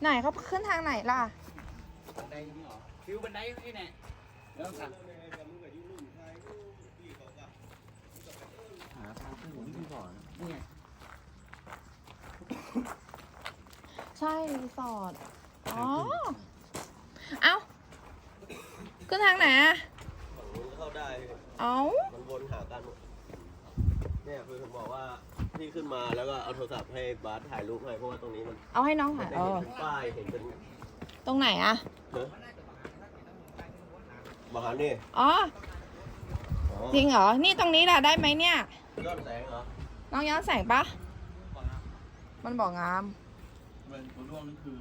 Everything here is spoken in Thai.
ไหนเขาขึ้นทางไหนล่ะ บันไดนี่เหรอฟิวบันไดนี่แน่แล้วสั่งหาทางขึ้นของที่ก่อนนี่ไงใช่รีสอร์ทอ๋อ เอ้า ขึ้นทางไหนอะฝั่งนู้นเข้าได้ เอ้า มันวนหากันเนี่ยคือผมบอกว่า พี่ขึ้นมาแล้วก็เอาโทรศัพท์ให้บาสถ่ายรูปให้เพราะว่าตรงนี้มันเอาให้น้องมัถ่านยจะเอเห็นอเป็นป้ายเห็นเป็นตรงไหนอะเนอะบอกครับนี่อ๋อ อ๋อจริงเหรอ นี่ตรงนี้แหละได้ไหมเนี่ยยอดแสงเหรอน้องย้อนแสงปะมันบอกงาม เป็นตัวร่วงนี่คือ